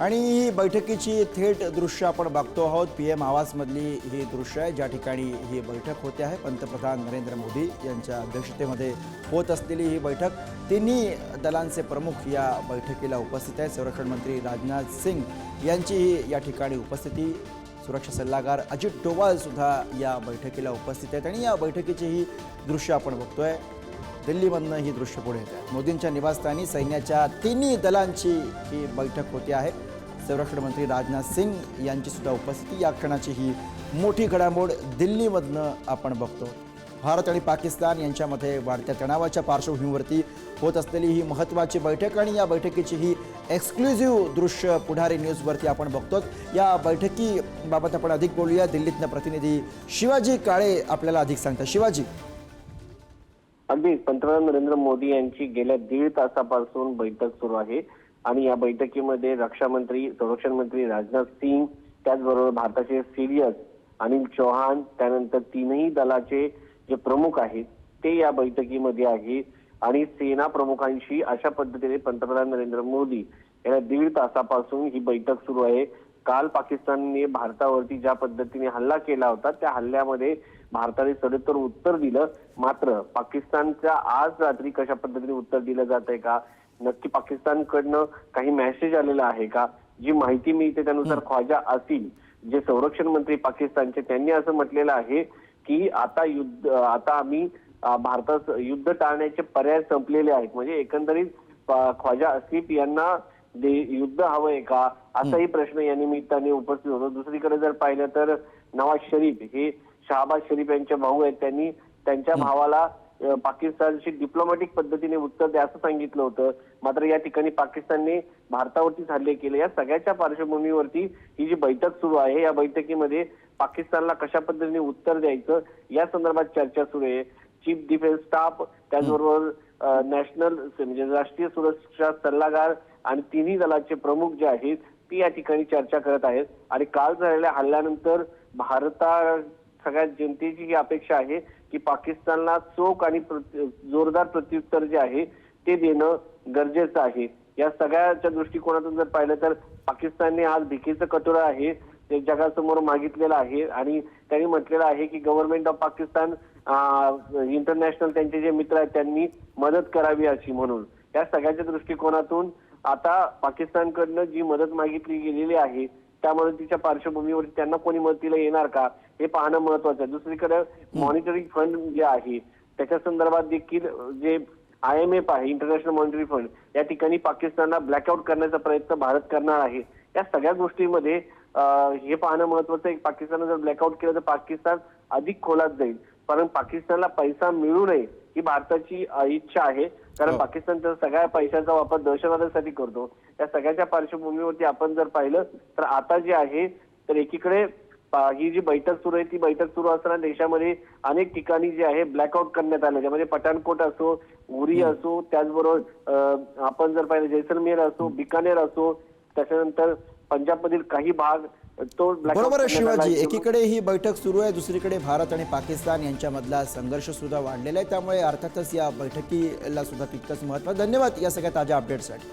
आणि ही बैठकीची थेट दृश्य आपण बघतो आहोत. पी एम आवासमधली ही दृश्य आहे. ज्या ठिकाणी ही बैठक होते आहे. पंतप्रधान नरेंद्र मोदी यांच्या अध्यक्षतेमध्ये होत असलेली ही बैठक. तिन्ही दलांचे प्रमुख या बैठकीला उपस्थित आहेत. संरक्षण मंत्री राजनाथ सिंग यांचीही या ठिकाणी उपस्थिती. सुरक्षा सल्लागार अजित डोवाल सुद्धा या बैठकीला उपस्थित आहेत. आणि या बैठकीचीही दृश्य आपण बघतोय. दिल्लीमधनं ही दृश्य पुढे येत. मोदींच्या निवासस्थानी सैन्याच्या तिन्ही दलांची ही बैठक होते आहे. संरक्षण मंत्री राजनाथ सिंग यांची सुद्धा उपस्थिती. या क्षणाची ही मोठी घडामोड दिल्लीमधनं आपण बघतो. भारत आणि पाकिस्तान यांच्यामध्ये वाढत्या तणावाच्या पार्श्वभूमीवरती होत असलेली ही महत्त्वाची बैठक आणि या बैठकीची ही एक्सक्लुझिव्ह दृश्य पुढारी न्यूजवरती आपण बघतो या बैठकीबाबत आपण अधिक बोलूया. दिल्लीतनं प्रतिनिधी शिवाजी काळे आपल्याला अधिक सांगतात. शिवाजी. अगदी पंतप्रधान नरेंद्र मोदी यांची गेल्या दीड तासापासून बैठक सुरू आहे. आणि या बैठकीमध्ये रक्षा मंत्री संरक्षण मंत्री राजनाथ सिंग त्याचबरोबर भारताचे सिरियस अनिल चौहान त्यानंतर तीनही दलाचे जे प्रमुख आहेत ते या बैठकीमध्ये आहे आणि सेना प्रमुखांशी अशा पद्धतीने पंतप्रधान नरेंद्र मोदी यांना दीड तासापासून ही बैठक सुरू आहे. काल पाकिस्तानने भारतावरती ज्या पद्धतीने हल्ला केला होता त्या हल्ल्यामध्ये भारताने सडेतोड उत्तर दिलं. मात्र पाकिस्तानच्या आज रात्री कशा पद्धतीने उत्तर दिलं जात आहे का? नक्की पाकिस्तानकडनं काही मेसेज आलेला आहे का? जी माहिती मिळते त्यानुसार ख्वाजा आसिम जे संरक्षण मंत्री पाकिस्तानचे त्यांनी असं म्हटलेलं आहे की आता युद्ध आता आम्ही भारतात युद्ध टाळण्याचे पर्याय संपलेले आहेत. म्हणजे एकंदरीत ख्वाजा आसिफ यांना युद्ध हवंय का? असाही प्रश्न या निमित्ताने उपस्थित होतो. दुसरीकडे जर पाहिलं तर नवाज शरीफ हे शहाबाज शरीफ यांचे भाऊ आहेत. त्यांनी त्यांच्या भावाला पाकिस्तानशी डिप्लोमॅटिक पद्धतीने उत्तर द्या असं सांगितलं होतं. मात्र या ठिकाणी पाकिस्तानने भारतावरतीच हल्ले केले. या सगळ्याच्या पार्श्वभूमीवरती ही जी बैठक सुरू आहे या बैठकीमध्ये पाकिस्तानला कशा पद्धतीने उत्तर द्यायचं या संदर्भात चर्चा सुरू आहे. चीफ डिफेन्स स्टाफ त्याचबरोबर नॅशनल म्हणजे राष्ट्रीय सुरक्षा सल्लागार आणि तिन्ही दलाचे प्रमुख जे आहेत ती या ठिकाणी चर्चा करत आहेत. आणि काल झालेल्या हल्ल्यानंतर भारता सगळ्या जनतेची ही अपेक्षा आहे की पाकिस्तानला चोख आणि प्रति- जोरदार प्रत्युत्तर जे आहे ते देणं गरजेचं आहे. या सगळ्याच्या दृष्टिकोनातून जर पाहिलं तर पाकिस्तानने आज भिकेचं कटोरा आहे ते जगासमोर मागितलेलं आहे. आणि त्यांनी म्हटलेलं आहे की गव्हर्नमेंट ऑफ पाकिस्तान इंटरनॅशनल त्यांचे जे मित्र आहेत त्यांनी मदत करावी अशी म्हणून. या सगळ्याच्या दृष्टिकोनातून आता पाकिस्तानकडनं जी मदत मागितली गेलेली आहे त्या मदतीच्या पार्श्वभूमीवर त्यांना कोणी मदतीला येणार का हे पाहणं महत्वाचं आहे. दुसरीकडे मॉनिटरिंग फंड जे आहे त्याच्या संदर्भात देखील जे आय एम एफ आहे इंटरनॅशनल मॉनिटरी फंड या ठिकाणी पाकिस्तानला ब्लॅकआउट करण्याचा प्रयत्न भारत करणार आहे. या सगळ्या गोष्टींमध्ये हे पाहणं महत्वाचं आहे की पाकिस्ताननं जर ब्लॅकआउट केलं तर पाकिस्तान अधिक खोलात जाईल. कारण पाकिस्तानला पैसा मिळू नये ही भारताची इच्छा आहे. कारण हो. पाकिस्तान तर सगळ्या पैशाचा वापर दहशतवादासाठी करतो. या सगळ्याच्या पार्श्वभूमीवरती आपण जर पाहिलं तर आता जे आहे तर एकीकडे ही जी बैठक सुरू आहे ती बैठक सुरू असताना देशामध्ये अनेक ठिकाणी जे आहे ब्लॅकआउट करण्यात आलं. त्यामध्ये पठाणकोट असो उरी असो त्याचबरोबर आपण जर पाहिलं जैसलमेर असो बिकानेर असो त्याच्यानंतर पंजाबमधील काही भाग तो बरोबर आहे शिवाजी. एकीकडे ही बैठक सुरू आहे दुसरीकडे भारत आणि पाकिस्तान यांच्यामधला संघर्ष सुद्धा वाढलेला आहे. त्यामुळे अर्थातच या बैठकीला सुद्धा तितकंच महत्त्व धन्यवाद या सगळ्या ताज्या अपडेटसाठी